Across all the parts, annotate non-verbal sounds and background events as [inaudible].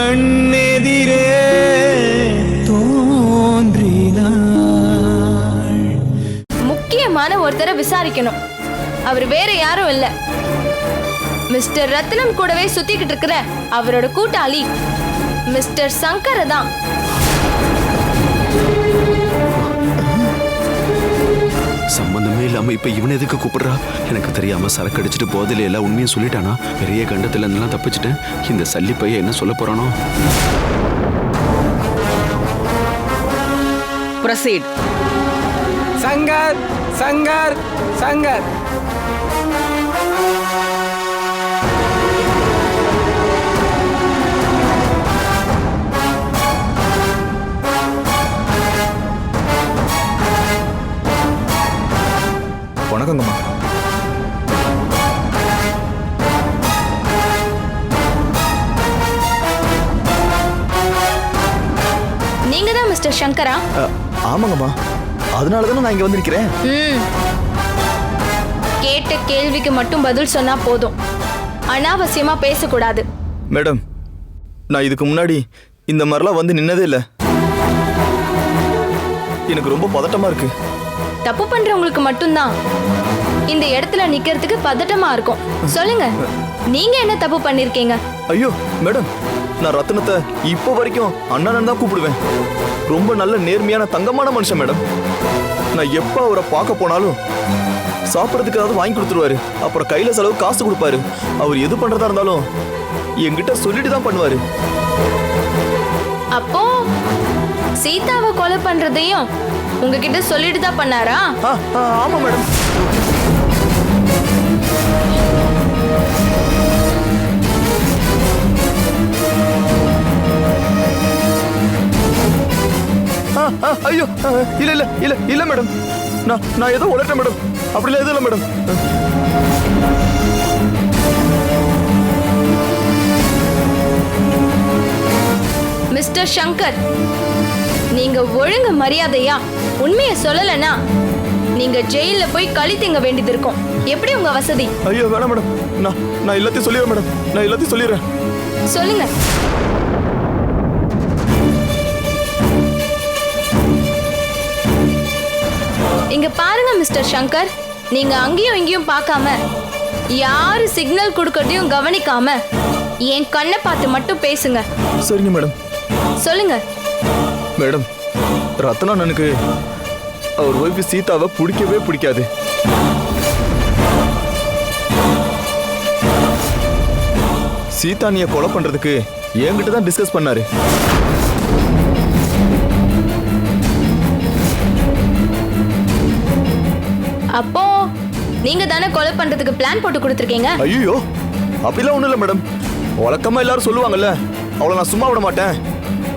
கண்ணெதிரே தோன்றினாள். முக்கியமான ஒருத்தரை விசாரிக்கணும். அவர் வேற யாரும் இல்ல. மிஸ்டர் ரத்னம் கூடவே சுத்திக்கிட்டு இருக்கிற அவரோட கூட்டாளி மிஸ்டர் சங்கரை தான் இல்லாம இப்ப இவன் எதுக்கு கூப்பிடுறா? எனக்கு தெரியாம சரக்கு அடிச்சிட்டு போதில எல்லாம் உண்மையை சொல்லிட்டானா? பெரிய கண்டத்துல இருந்தெல்லாம் தப்பிச்சிட்டேன். இந்த சல்லி பையன் என்ன சொல்ல போறானோ? ப்ரொசீட் சங்கர் சங்கர் சங்கர். வணக்கங்கம்மா. நீங்க தான் மிஸ்டர் சங்கரா? ஆமாங்கம்மா. அதனால தானே நான் இங்க வந்து நிக்கிறேன் ம். கேட்ட கேள்விக்கு மட்டும் பதில் சொன்னா போதும். அனாவசியமா பேசக்கூடாது. மேடம் நான் இதுக்கு முன்னாடி இந்த மாதிரிலாம் வந்து நின்னதே இல்லை. எனக்கு ரொம்ப பதட்டமா இருக்கு. தப்பு பண்றவங்களுக்கு மட்டும்தான். இந்த இடத்துல நிக்கிறதுக்கு பதட்டமா இருக்கும். சொல்லுங்க நீங்க என்ன தப்பு பண்ணிருக்கீங்க? ஐயோ மேடம் நான் ரத்னத்தை இப்போ வரைக்கும் அண்ணன் தான் கூப்பிடுவேன். ரொம்ப நல்ல நேர்மையான தங்கமான மனுஷன் மேடம். நான் எப்போ அவரை பார்க்க போனாலும் சாப்பிட்றதுக்கு ஏதாவது வாங்கி கொடுத்துருவாரு. அப்புறம் கையில செலவு காசு கொடுப்பாரு. அவர் எது பண்றதா இருந்தாலும் என்கிட்ட சொல்லிட்டு தான் பண்ணுவாரு. அப்போ சீதாவை கொலை பண்றதையும் உங்ககிட்ட சொல்லிட்டு தான் பண்ணாரா? ஆமா மேடம். ஐயோ இல்ல இல்ல இல்ல இல்ல மேடம். நான் நான் ஏதோ உளட்டேன் மேடம். அப்படிலாம் எதுவும் இல்லை மேடம். மிஸ்டர் சங்கர் நீங்க ஒழுங்கு மரியாதையா? உண்மையை சொல்லலைன்னா நீங்க ஜெயில போய் களி திங்க வேண்டியது இருக்கும். எப்படி உங்க வசதி? ஐயோ வேணாம் மேடம். நான் நான் எல்லாத்தையும் சொல்லிடுறேன் மேடம். நான் எல்லாத்தையும் சொல்லிடுறேன். சொல்லுங்க. இங்க பாருங்க மிஸ்டர் சங்கர். நீங்க அங்கேயும் இங்கேயும் பார்க்காம யாரு சிக்னல் கொடுக்கறதையும் கவனிக்காம என் கண்ணை பார்த்து மட்டும் பேசுங்க. சரிங்க மேடம். சொல்லுங்க. மேடம். ரத்னா அண்ணனுக்கு அவர் ஒய்ஃபு சீதாவை பிடிக்கவே பிடிக்காது. சீதா நீய கொலை பண்றதுக்கு என்கிட்ட தான் டிஸ்கஸ் பண்ணாரு. அப்போ நீங்க தானே கொலை பண்றதுக்கு பிளான் போட்டு கொடுத்துருக்கீங்க? ஐயோ அப்படிலாம் ஒண்ணும் இல்லை மேடம். வழக்கமா எல்லாரும் சொல்லுவாங்கல்ல அவளை நான் சும்மா விட மாட்டேன்.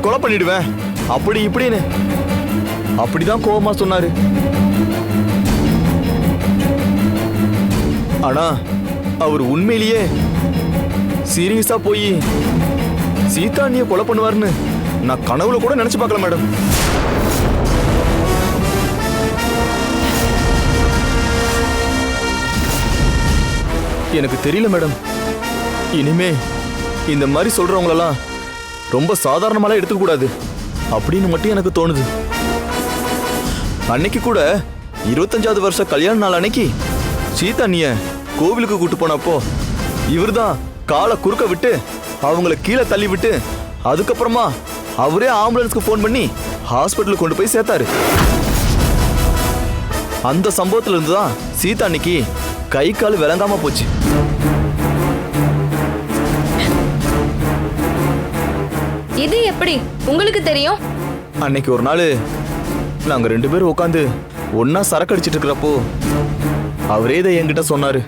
கொலை பண்ணிடுவேன். அப்படி இப்படின்னு. அப்படிதான் கோபமா சொன்னாரு. ஆனா அவர் உண்மையிலேயே சீரியஸா போய் சீதா கொலை பண்ணுவாருன்னு நான் கனவுல கூட நினைச்சு பார்க்கல மேடம். எனக்கு தெரியல மேடம். இனிமே இந்த மாதிரி சொல்றவங்களெல்லாம் ரொம்ப சாதாரணமாலாம் எடுத்துக்கூடாது கூடாது. அப்படின்னு மட்டும் எனக்கு தோணுது. அன்னைக்கு கூட இருபத்தஞ்சாவது வருஷ கல்யாண நாள் அன்னைக்கு சீதா நீய கோவிலுக்கு கூட்டு போனப்போ இவர்தான் காலை குறுக்க விட்டு அவங்கள கீழே தள்ளி விட்டு அதுக்கப்புறமா அவரே ஆம்புலன்ஸ்க்கு ஃபோன் பண்ணி ஹாஸ்பிட்டலுக்கு கொண்டு போய் சேர்த்தாரு. அந்த சம்பவத்துல இருந்து தான் சீதா அன்னைக்கு கை கால் விளங்காம போச்சு. இது எப்படி? உங்களுக்கு தெரியும்? அன்னைக்கு ஒரு நாள் நாங்க ரெண்டு பேரும் உட்காந்து ஒண்ணா சரக்கு அடிச்சிட்டு இருக்கிறப்போ அவரே இதை என்கிட்ட சொன்னாரு.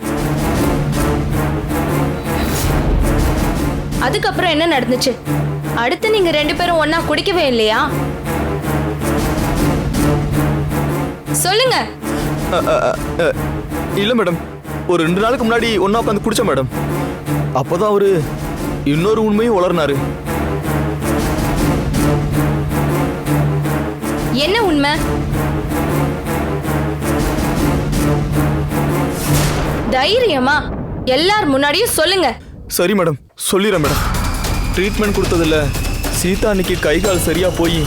அதுக்கப்புறம் என்ன நடந்துச்சு? அடுத்து நீங்க ரெண்டு பேரும் ஒண்ணா குடிக்கவே இல்லையா? சொல்லுங்க. அ, அ, அ, அ, இல்ல மேடம். ஒரு ரெண்டு நாளுக்கு முன்னாடி ஒண்ணா உட்காந்து குடிச்சேன் மேடம். அப்போதான் அவரு இன்னொரு உண்மையும் உளர்னாரு உண்மை தைரியமா எல்லார் முன்னாடியும் சொல்லுங்க. சரி மேடம் சொல்லிடுறேன் மேடம். ட்ரீட்மெண்ட் கொடுத்ததில்ல சீதா அன்னைக்கு கை கால் சரியா போய்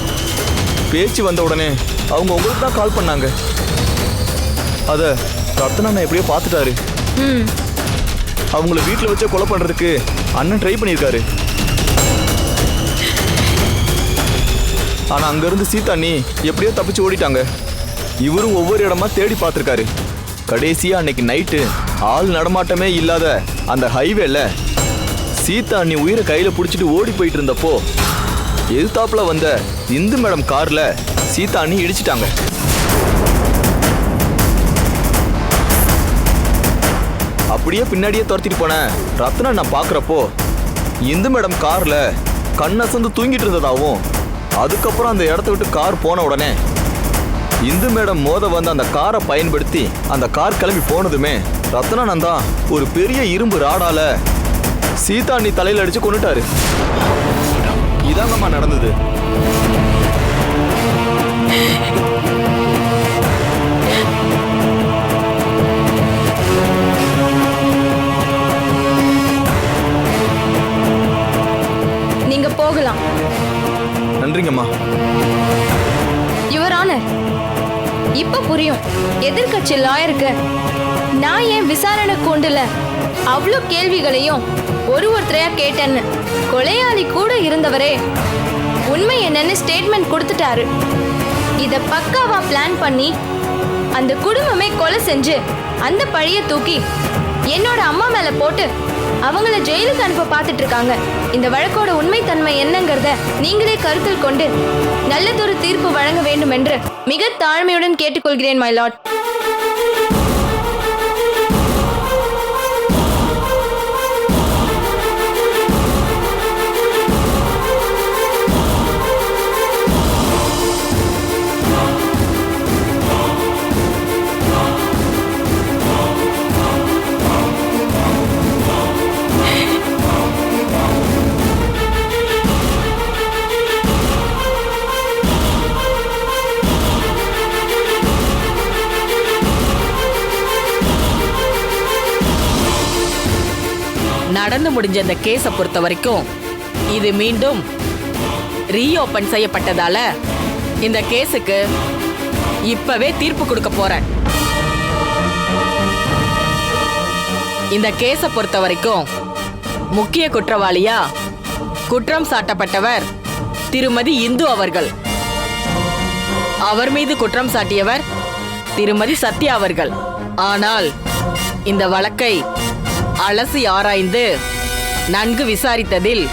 பேச்சு வந்த உடனே அவங்க உங்களுக்கு தான் கால் பண்ணாங்க. அத ரத்னா நான் எப்படியோ பார்த்துட்டாரு. அவங்கள வீட்டில் வச்சே கொலை பண்றதுக்கு அண்ணன் ட்ரை பண்ணியிருக்காரு. ஆனால் அங்கேருந்து சீதா நீ எப்படியோ தப்பிச்சு ஓடிட்டாங்க. இவரும் ஒவ்வொரு இடமா தேடி பார்த்துருக்காரு. கடைசியாக அன்னைக்கு நைட்டு ஆள் நடமாட்டமே இல்லாத அந்த ஹைவேல சீதா அண்ணி உயிரை கையில் பிடிச்சிட்டு ஓடி போயிட்டு இருந்தப்போ எதிர்த்தாப்புல வந்த இந்து மேடம் காரில் சீதா அண்ணி இடிச்சிட்டாங்க. அப்படியே பின்னாடியே துரத்திட்டு போனேன் ரத்னா நான் பார்க்குறப்போ இந்து மேடம் காரில் கண்ணசந்து தூங்கிட்டு இருந்ததாகவும் அதுக்கப்புறம் அந்த இடத்த விட்டு கார் போன உடனே இந்து மேடம் மோத வந்த அந்த காரை பயன்படுத்தி அந்த கார் கிளம்பி போனதுமே ரத்னானந்தா ஒரு பெரிய இரும்பு ராடால சீதா தலையில் அடிச்சு கொண்டுட்டாரு இதாங்கம்மா நடந்தது. எதிர்கட்சி லாயருக்கு நான் ஏன் விசாரணை கொண்டுல? அவ்வளோ கேள்விகளையும் ஒரு ஒருத்தரையா கேட்டேன்னு. கொலையாளி கூட இருந்தவரே. உண்மை என்னன்னு ஸ்டேட்மெண்ட் கொடுத்துட்டாரு. இதை பக்காவா பிளான் பண்ணி அந்த குடும்பமே கொலை செஞ்சு அந்த பழிய தூக்கி என்னோட அம்மா மேல போட்டு அவங்கள ஜெயிலுக்கு அனுப்ப பார்த்துட்டு இருக்காங்க இந்த வழக்கோட உண்மைத்தன்மை என்னங்கிறத நீங்களே கருத்தில் கொண்டு நல்லதொரு தீர்ப்பு வழங்க வேண்டும் என்று மிக தாழ்மையுடன் கேட்டுக்கொள்கிறேன் மை லார்ட் நடந்து முடிஞ்ச இந்த கேஸை பொறுத்த வரைக்கும் இது மீண்டும் ரீஓபன் செய்யப்பட்டதால இந்த கேஸுக்கு இப்பவே தீர்ப்பு கொடுக்க போறேன். இந்த கேஸை பொறுத்த வரைக்கும் முக்கிய குற்றவாளியா குற்றம் சாட்டப்பட்டவர் திருமதி இந்து அவர்கள். அவர் மீது குற்றம் சாட்டியவர் திருமதி சத்யா அவர்கள். ஆனால் இந்த வழக்கை அலசி ஆராய்ந்து நன்கு விசாரித்ததில்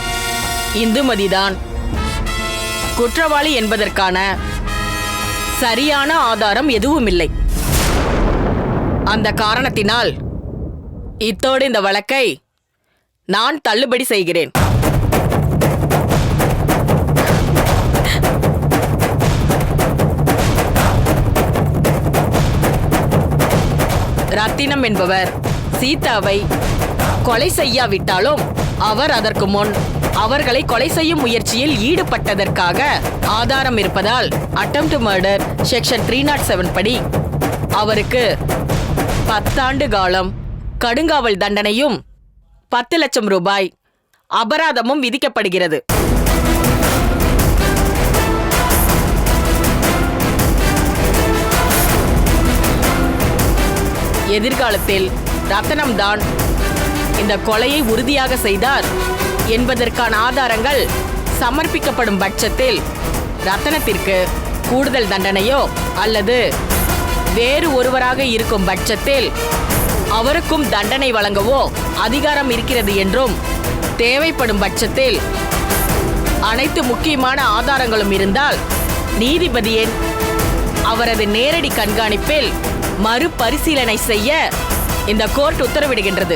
இந்துமதிதான். குற்றவாளி என்பதற்கான சரியான ஆதாரம் எதுவும் இல்லை அந்த காரணத்தினால் இத்தோடு இந்த வழக்கை நான் தள்ளுபடி செய்கிறேன். ரத்தினம் என்பவர் சீதாவை கொலை செய்யாவிட்டாலும் அவர் அதற்கு முன் அவர்களை கொலை செய்யும் முயற்சியில் ஈடுபட்டதற்காக ஆதாரம் இருப்பதால் attempt to murder section three not seven படி அவருக்கு பத்தாண்டு காலம் கடுங்காவல் தண்டனையும் பத்து லட்சம் ரூபாய் அபராதமும் விதிக்கப்படுகிறது. எதிர்காலத்தில் ரத்தனம்தான் இந்த கொலையை உறுதியாக செய்தார் என்பதற்கான ஆதாரங்கள் சமர்ப்பிக்கப்படும் பட்சத்தில் ரத்தனத்திற்கு கூடுதல் தண்டனையோ அல்லது வேறு ஒருவராக இருக்கும் பட்சத்தில் அவருக்கும் தண்டனை வழங்கவோ அதிகாரம் இருக்கிறது என்றும் தேவைப்படும் பட்சத்தில் அனைத்து முக்கியமான ஆதாரங்களும் இருந்தால் நீதிபதியின் அவரது நேரடி கண்காணிப்பில் மறுபரிசீலனை செய்ய இந்த கோர்ட் உத்தரவிடுகின்றது.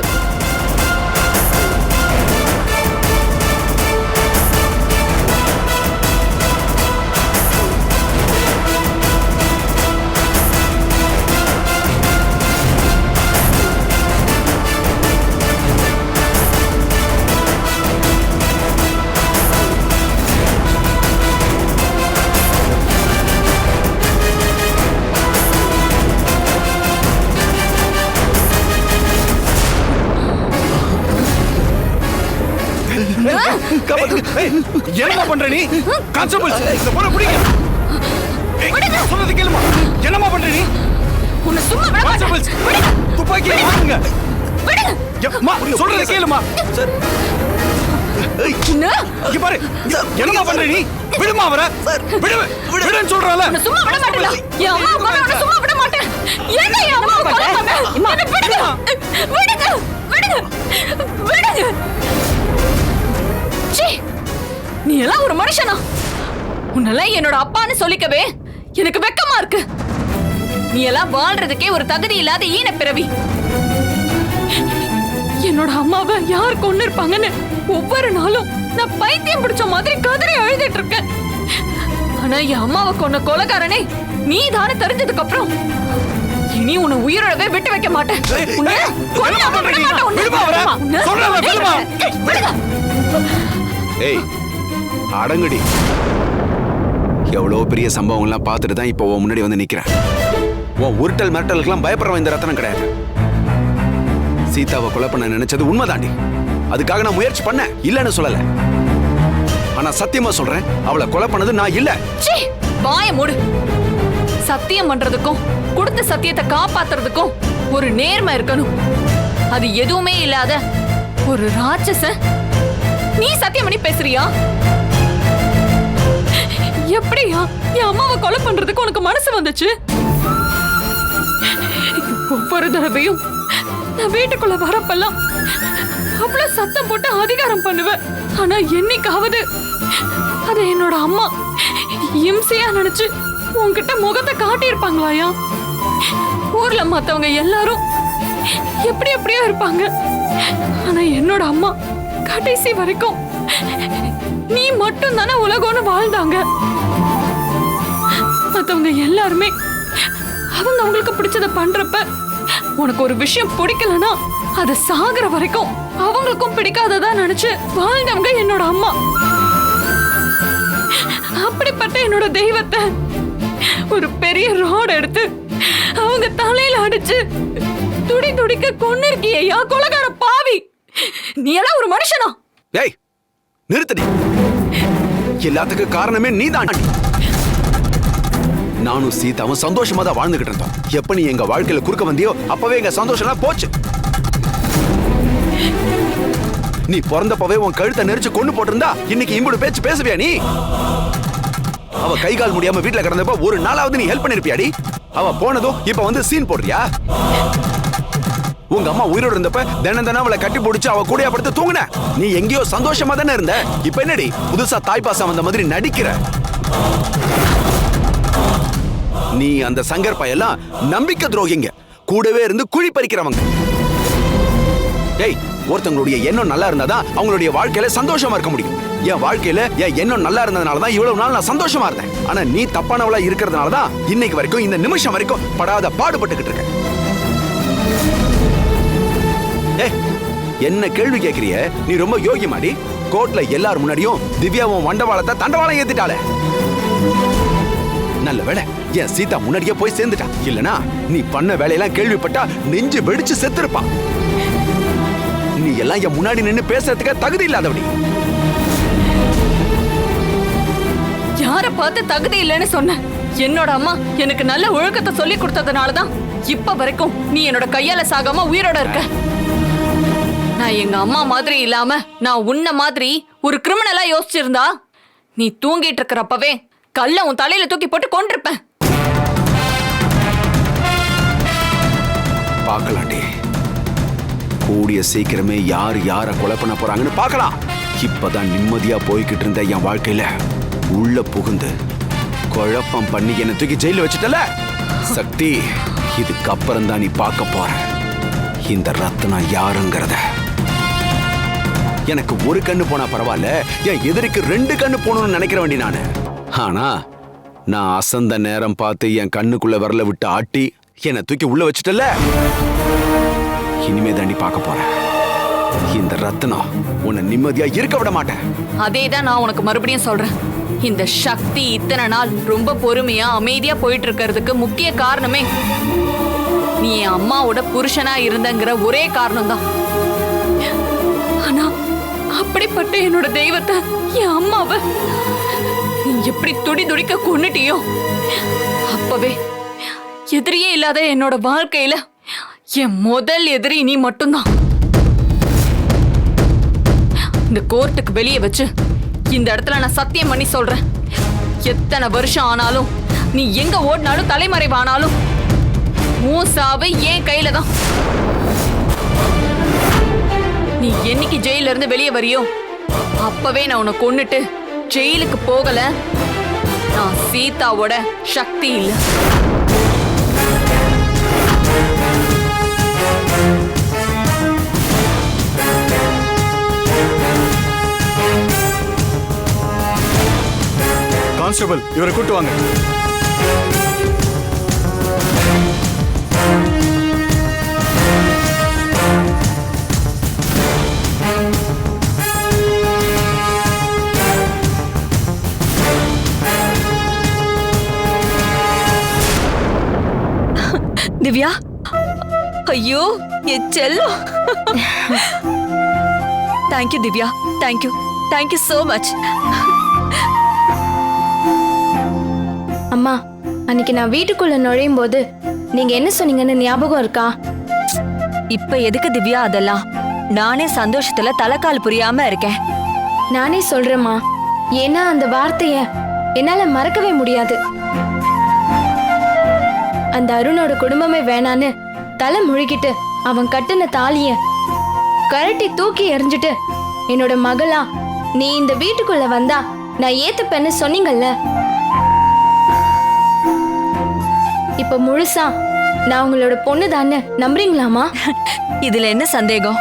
பண்ற நீ? கான்ஸ்டபிள் இந்த பொண்ணை பிடிங்க. நான் சொல்றது கேளுமா? என்னம்மா பண்ற நீ? உன்னை சும்மா விட மாட்டேன். கான்ஸ்டபிள் துப்பாக்கி வாங்குங்க. விடுங்க. அம்மா சொல்றது கேளுமா. சார். இங்க பாரு. என்னம்மா பண்ற நீ? விடுமா அவரை? விடு விடுன்னு சொல்றல சும்மா விட மாட்டேன்டா. என் அம்மா கொலை உன்னை சும்மா விட மாட்டேன். ஏன்டா என் அம்மாவை கொலை பண்ண? என்னை விடுங்க. விடுங்க. விடுங்க. விடுங்க. நீ எல்லாம் ஒரு மனுஷனா? உன்னெல்லாம் என்னோட அப்பான்னு சொல்லிக்கவே எனக்கு வெக்கமா இருக்கு. நீ எல்லாம் வாழ்றதுக்கே ஒரு தகுதி இல்லாத ஈன பிறவி. என்னோட அம்மாவை யார் கொண்டு இருப்பாங்கன்னு ஒவ்வொரு நாளும் நான் பைத்தியம் பிடிச்ச மாதிரி கதறி அழுதுட்டு இருக்கேன். ஆனா என் அம்மாவை கொன்ன கொலைகாரனே நீ தானே தெரிஞ்சதுக்கு அப்புறம் இனி உன்னை உயிரோடவே விட்டு வைக்க மாட்டேன். ஏய் அடங்குடி. எவ்வளோ பெரிய சம்பவங்கள்லாம் பார்த்துட்டு தான் இப்போ உன் முன்னாடி வந்து நிக்கிறேன். உன் உருட்டல் மிரட்டலுக்கெல்லாம் பயப்படுறவன் இந்த ரத்தனம் கிடையாது. சீதாவை கொலை பண்ண நினைச்சது உண்மைதாண்டி. அதுக்காக நான் முயற்சி பண்ணேன். இல்லைன்னு சொல்லல. ஆனா சத்தியமா சொல்றேன் அவளை கொலை பண்ணது நான் இல்ல. வாய மூடு. சத்தியம் பண்றதுக்கும் கொடுத்த சத்தியத்தை காப்பாத்துறதுக்கும் ஒரு நேர்மை இருக்கணும். அது எதுவுமே இல்லாத ஒரு ராட்சச நீ சத்தியம் பண்ணி பேசுறியா? எப்படியா? என் அம்மாவை கொலை பண்றதுக்கு உனக்கு மனசு வந்துச்சு? ஒவ்வொரு தடவையும் நான் வீட்டுக்குள்ள வரப்பெல்லாம் அவ்வளவு சத்தம் போட்டு அதிகாரம் பண்ணுவேன். ஆனா என்னைக்காவது அது என்னோட அம்மா இம்சையா நினைச்சு உன்கிட்ட முகத்தை காட்டியிருப்பாங்களாயா? ஊர்ல மத்தவங்க எல்லாரும் எப்படி எப்படியோ இருப்பாங்க? ஆனா என்னோட அம்மா கடைசி வரைக்கும் நீ மட்டும் தானே உலகம்னு வாழ்ந்தாங்க. மத்தவங்க எல்லாருமே அவங்க அவங்களுக்கு பிடிச்சத பண்றப்ப உனக்கு ஒரு விஷயம் பிடிக்கலனா அது சாகுற வரைக்கும் அவங்களுக்கும் பிடிக்காததா நினைச்சு வாழ்ந்தவங்க என்னோட அம்மா. அப்படிப்பட்ட என்னோட தெய்வத்தை ஒரு பெரிய ரோடு எடுத்து அவங்க தலையில அடிச்சு துடி துடிக்க கொண்டு இருக்கியா கொலகார பாவி! நீ எல்லாம் ஒரு மனுஷனா? ஏய் நிறுத்தடி. எல்லாத்துக்கும் காரணமே நீதான். நானும் சீதாவும் சந்தோஷமா தான் வாழ்ந்துகிட்டு இருந்தோம். எப்ப நீ எங்க வாழ்க்கையில குறுக்க வந்தியோ அப்பவே எங்க சந்தோஷம்லாம் போச்சு. நீ பிறந்தப்பவே உன் கழுத்தை நெரிச்சு கொண்டு போட்டிருந்தா இன்னைக்கு இம்புடு பேச்சு பேசுவியா நீ? அவ கை கால் முடியாம வீட்டுல கிடந்தப்ப ஒரு நாளாவது நீ ஹெல்ப் பண்ணிருப்பியாடி? அவ போனதும் இப்ப வந்து சீன் போடுறியா? உங்க அம்மா உயிரோடு இருந்தப்ப தினம் தினம் அவளை கட்டி பிடிச்சு அவ கூடயா படுத்து தூங்குன. நீ எங்கேயோ சந்தோஷமா தானே இருந்த? இப்ப என்னடி? புதுசா தாய்ப்பாசம் வந்த மாதிரி நடிக்கிற. நீ அந்த சங்கர் பயெல்லாம் நம்பிக்கை துரோகிங்க. கூடவே இருந்து குழி பறிக்கிறவங்க. டேய் ஒருத்தவங்களுடைய எண்ணம் நல்லா இருந்தாதான் அவங்களுடைய வாழ்க்கையில சந்தோஷமா இருக்க முடியும். என் வாழ்க்கையில என் எண்ணம் நல்லா இருந்ததுனால தான் இவ்வளவு நாள் நான் சந்தோஷமா இருந்தேன். ஆனா நீ தப்பானவளா இருக்கிறதுனால தான் இன்னைக்கு வரைக்கும் இந்த நிமிஷம் வரைக்கும் படாத பாடுபட்டுக்கிட்டு இருக்கேன். என்ன கேள்வி கேக்குறிய? நீ ரொம்ப யோகியமாடி கோர்ட்ல எல்லார் முன்னாடியும் திவ்யாவும் வண்டவாளத்தை தண்டவாளம் ஏத்திட்டாளே. நல்ல வேலை என் சீதா முன்னாடியே போய் சேர்ந்துட்டா. இல்லனா நீ பண்ண வேலையெல்லாம் கேள்விப்பட்டா நெஞ்சு வெடிச்சு செத்துருப்பா. நீ எல்லாம் என் முன்னாடி நின்னு பேசுறதுக்கு தகுதி இல்லாதவடி. யார பார்த்து தகுதி இல்லைன்னு சொன்ன? என்னோட அம்மா எனக்கு நல்ல ஒழுக்கத்தை சொல்லி கொடுத்ததுனால தான் இப்ப வரைக்கும் நீ என்னோட கையால சாகாம உயிரோட இருக்க. நான் எங்க அம்மா மாதிரி இல்லாம நான் உன்ன மாதிரி ஒரு கிரிமினலா யோசிச்சிருந்தா நீ தூங்கிட்டு இருக்கிறப்பவே கல்ல உன் தலையில தூக்கி போட்டு கொண்டிருப்பேன் பார்க்கலாண்டி. கூடிய சீக்கிரமே யார் யார கொலை பண்ண போறாங்கன்னு பார்க்கலாம். இப்பதான் நிம்மதியா போய்கிட்டு இருந்த என் வாழ்க்கையில உள்ள புகுந்து குழப்பம் பண்ணி என்னை தூக்கி ஜெயில வச்சுட்டல? சக்தி இதுக்கப்புறம் தான் நீ பார்க்க போற. இந்த ரத்னா யாருங்கிறத எனக்கு ஒரு கண்ணு போனா பரவாயில்ல என் எதிரிக்கு ரெண்டு கண்ணு போகணும்னு நினைக்கிற வேண்டி நானு. ஆனா நான் அசந்த நேரம் பார்த்து என் கண்ணுக்குள்ள வரல விட்டு ஆட்டி என்னை தூக்கி உள்ள வச்சுட்டல இனிமே தாண்டி பார்க்க போறேன். இந்த ரத்னம் உன்னை நிம்மதியா இருக்க விட மாட்டேன். அதே தான் நான் உனக்கு மறுபடியும் சொல்றேன். இந்த சக்தி இத்தனை நாள் ரொம்ப பொறுமையா அமைதியா போயிட்டு இருக்கிறதுக்கு முக்கிய காரணமே நீ என் அம்மாவோட புருஷனா இருந்தங்கிற ஒரே காரணம் தான் ஆனா அப்படிப்பட்ட என்னோட தெய்வத்தை என் அம்மாவை நீ எப்படி துடி துடிக்க கொன்னுட்டியோ? அப்பவே எதிரியே இல்லாத என்னோட வாழ்க்கையில என் முதல் எதிரி நீ மட்டும்தான். இந்த கோர்ட்டுக்கு வெளியே வச்சு இந்த இடத்துல நான் சத்தியம் பண்ணி சொல்றேன். எத்தனை வருஷம் ஆனாலும் நீ எங்க ஓடினாலும் தலைமறைவானாலும் மூசாவை என் கையில தான். நீ என்னைக்கு ஜெயில இருந்து வெளியே வரியோ? அப்பவே நான் உன்னை கொன்னுட்டு ஜெயிலுக்கு போகல. நான் சீதாவோட சக்தி இல்ல. கான்ஸ்டபிள் இவரை கூட்டு வாங்க. திவ்யா? ஐயோ என் செல்லம். Thank you Divya. Thank you thank you so much அம்மா அன்னைக்கு நான் வீட்டுக்குள்ள நுழையும் போது நீங்க என்ன சொன்னீங்கன்னு ஞாபகம் இருக்கா? இப்ப எதுக்கு திவ்யா அதெல்லாம்? நானே சந்தோஷத்துல தலைக்கால் புரியாம இருக்கேன். நானே சொல்றேம்மா. ஏன்னா அந்த வார்த்தைய என்னால மறக்கவே முடியாது. அந்த அருணோட குடும்பமே வேணான்னு தலை முழுகிட்டு அவன் கட்டின தாலிய கரட்டி தூக்கி எறிஞ்சிட்டு என்னோட மகளா நீ இந்த வீட்டுக்குள்ள வந்தா நான் ஏத்துப்பேன்னு சொன்னீங்கல்ல? இப்ப முழுசா நான் உங்களோட பொண்ணு தானே நம்புறீங்களாமா? [laughs] இதுல என்ன சந்தேகம்?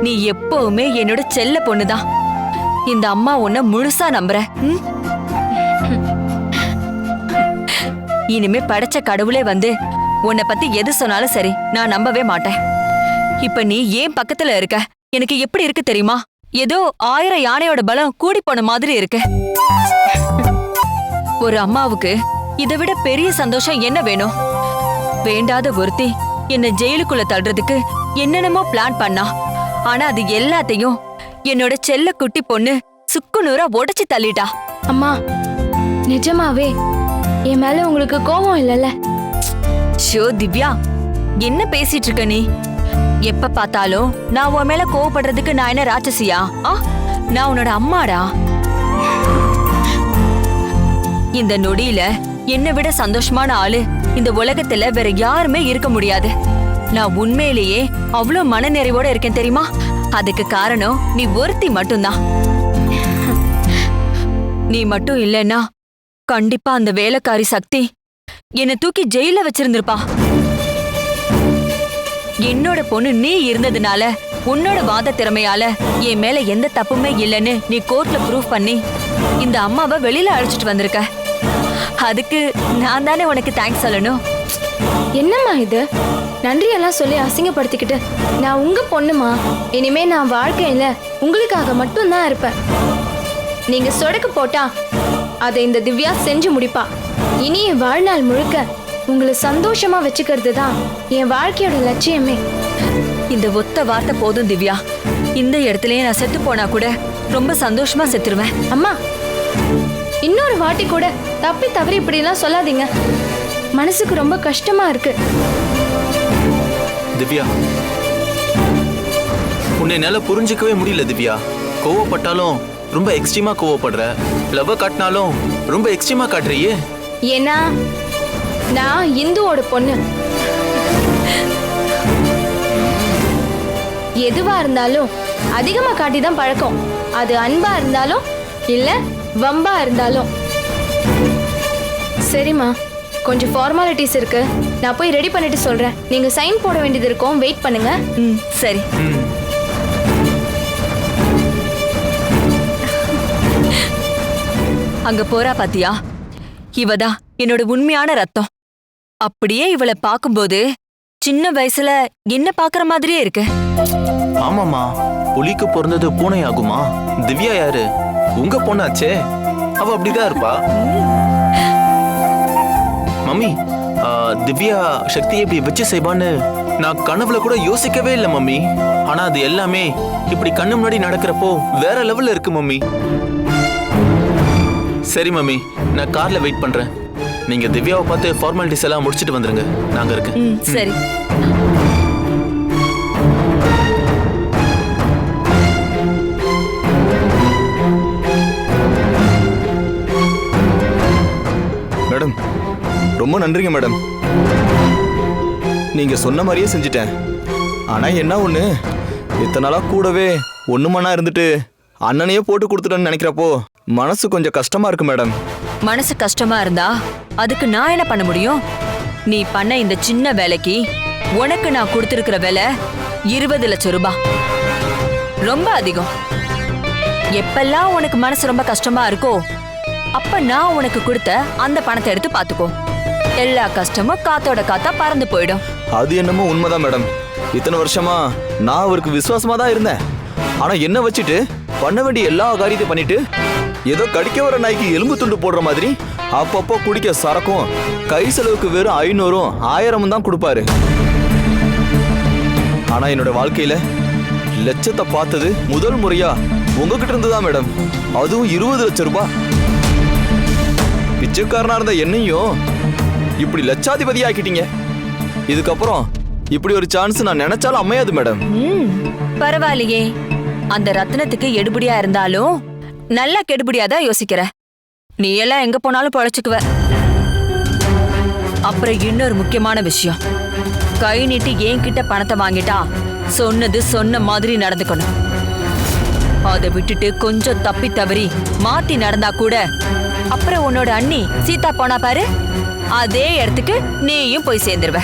நீ எப்பவுமே என்னோட செல்ல பொண்ணுதான். இந்த அம்மா உன்னை முழுசா நம்புற. இனிமே படைச்ச கடவுளே வந்து உன்னை பத்தி எது சொன்னாலும் சரி நான் நம்பவே மாட்டேன். இப்ப நீ ஏன் பக்கத்துல இருக்க? எனக்கு எப்படி இருக்கு தெரியுமா? ஏதோ ஆயிரம் யானையோட பலம் கூடி போன மாதிரி இருக்கு. ஒரு அம்மாவுக்கு இதை விட பெரிய சந்தோஷம் என்ன வேணும்? வேண்டாத ஒருத்தி என்ன ஜெயிலுக்குள்ள தள்ளுறதுக்கு என்னென்னமோ பிளான் பண்ணா. ஆனா அது எல்லாத்தையும் என்னோட செல்ல குட்டி பொண்ணு சுக்குநூறா உடைச்சு தள்ளிட்டா. அம்மா நிஜமாவே என் மேல உங்களுக்கு கோபம் இல்லைல்ல? ஷோ திவ்யா என்ன பேசிட்டு இருக்க நீ? எப்ப பார்த்தாலும் நான் உன் மேல கோவப்படுறதுக்கு நான் என்ன ராட்சசியா? ஆ? நான் உன்னோட அம்மாடா. இந்த நொடியில என்னை விட சந்தோஷமான ஆளு இந்த உலகத்துல வேற யாருமே இருக்க முடியாது. நான் உண்மையிலேயே அவ்வளோ மனநிறைவோட இருக்கேன் தெரியுமா? அதுக்கு காரணம் நீ ஒருத்தி மட்டும்தான். நீ மட்டும் இல்லைன்னா கண்டிப்பா அந்த வேலைக்காரி சக்தி என்னை தூக்கி ஜெயில வச்சிருந்திருப்பா என்னோட பொண்ணு நீ இருந்ததுனால உன்னோட வாத திறமையால என் மேல எந்த தப்புமே இல்லைன்னு நீ கோர்ட்ல ப்ரூவ் பண்ணி இந்த அம்மாவை வெளியில அழைச்சிட்டு வந்திருக்க. அதுக்கு நான் தானே உனக்கு தேங்க்ஸ் சொல்லணும். என்னம்மா இது? நன்றியெல்லாம் சொல்லி அசிங்கப்படுத்திக்கிட்டு நான் உங்க பொண்ணுமா? இனிமே நான் வாழ்க்கையில உங்களுக்காக மட்டும்தான் இருப்பேன். நீங்க சொடக்கு போட்டா அதை இந்த திவ்யா செஞ்சு முடிப்பா. இனி என் வாழ்நாள் முழுக்க உங்களை சந்தோஷமா வச்சுக்கிறது தான் என் வாழ்க்கையோட லட்சியமே. இந்த ஒத்த வார்த்தை போதும் திவ்யா. இந்த இடத்துலயே நான் செத்து போனா கூட ரொம்ப சந்தோஷமா செத்துருவேன். அம்மா இன்னொரு வாட்டி கூட தப்பி தவறி இப்படிலாம் சொல்லாதீங்க. மனசுக்கு ரொம்ப கஷ்டமா இருக்கு. திவ்யா உன்னை என்னால புரிஞ்சுக்கவே முடியல திவ்யா. கோவப்பட்டாலும் ரொம்ப எக்ஸ்ட்ரீமா கோவப்படுற? லவ் காட்டினாலும் ரொம்ப எக்ஸ்ட்ரீமா காட்டுறியே. ஏன்னா நான் இந்துவோட பொண்ணு. எதுவா இருந்தாலும் அதிகமா காட்டி தான் பழக்கம். அது அன்பா இருந்தாலும் இல்ல வம்பா இருந்தாலும். சரிம்மா கொஞ்சம் ஃபார்மாலிட்டிஸ் இருக்கு. நான் போய் ரெடி பண்ணிட்டு சொல்றேன். நீங்க சைன் போட வேண்டியது இருக்கும். வெயிட் பண்ணுங்க. ம் சரி. அங்க போறா பாத்தியா? இவதான் என்னோட உண்மையான ரத்தம். அப்படியே இவளை பார்க்கும்போது சின்ன வயசுல என்ன பாக்குற மாதிரியே இருக்கு. ஆமாமா புலிக்கு பிறந்தது பூனை ஆகுமா திவ்யா யாரு? உங்க பொண்ணாச்சே? அவ அப்படிதான் இருப்பா. மம்மி திவ்யா சக்தியை இப்படி வச்சு செய்வான்னு நான் கனவுல கூட யோசிக்கவே இல்லை மம்மி. ஆனா அது எல்லாமே இப்படி கண்ணு முன்னாடி நடக்கிறப்போ வேற லெவல்ல இருக்கு மம்மி. சரி மம்மி. நான் கார்ல வெயிட் பண்றேன். நீங்க திவ்யாவை பார்த்து ஃபார்மாலிட்டிஸ் எல்லாம் முடிச்சிட்டு வந்துருங்க. நாங்க இருக்கேன் சரி. மேடம் ரொம்ப நன்றிங்க மேடம். நீங்க சொன்ன மாதிரியே செஞ்சிட்டேன். ஆனா என்ன ஒண்ணு? இத்தனை நாளா கூடவே ஒண்ணுமண்ணா இருந்துட்டு அண்ணனையே போட்டு கொடுத்துட்டேன்னு நினைக்கிறப்போ மனசு கொஞ்சம் கஷ்டமா இருக்கு மேடம். மனசு கஷ்டமா இருந்தா அதுக்கு நான் என்ன பண்ண முடியும்? நீ பண்ண இந்த சின்ன வேலைக்கு உனக்கு நான் கொடுத்திருக்கிற விலை இருபது லட்சம் ரூபாய் ரொம்ப அதிகம். எப்பெல்லாம் உனக்கு மனசு ரொம்ப கஷ்டமா இருக்கோ அப்ப நான் உனக்கு கொடுத்த அந்த பணத்தை எடுத்து பாத்துக்கோ எல்லா கஷ்டமும் காத்தோட காத்தா பறந்து போயிடும். அது என்னமோ உண்மைதான் மேடம். இத்தனை வருஷமா நான் அவருக்கு விசுவாசமா தான் இருந்தேன். ஆனா என்ன வச்சுட்டு பண்ண வேண்டிய எல்லா காரியத்தையும் பண்ணிட்டு ஏதோ கடிக்க வர நாய்க்கு எலும்பு துண்டு போடுற மாதிரி. அப்பப்போ குடிக்க சரக்கும். கை செலவுக்கு வெறும் ஐநூறும் ஆயிரமும் தான் கொடுப்பாரு. ஆனா என்னோட வாழ்க்கையில லட்சத்தை பார்த்தது முதல் முறையா உங்ககிட்ட இருந்து தான் மேடம். அதுவும் இருபது லட்சம் ரூபாய் பிச்சைக்காரனா இருந்த என்னையும் இப்படி லட்சாதிபதி ஆக்கிட்டீங்க. இதுக்கப்புறம் இப்படி ஒரு சான்ஸ் நான் நினைச்சாலும் அமையாது மேடம். பரவாயில்லையே. அந்த ரத்னத்துக்கு எடுபடியா இருந்தாலும் நல்லா கெடுபடியா தான் யோசிக்கிற நீ எல்லாம் எங்க போனாலும் பழச்சுக்குவ. அப்புறம் இன்னொரு முக்கியமான விஷயம். கை நீட்டி என்கிட்ட பணத்தை வாங்கிட்டா சொன்னது சொன்ன மாதிரி நடந்துக்கணும். அதை விட்டுட்டு கொஞ்சம் தப்பி தவறி மாத்தி நடந்தா கூட அப்புறம் உன்னோட அண்ணி சீதா போனா பாரு அதே இடத்துக்கு நீயும் போய் சேர்ந்துருவ.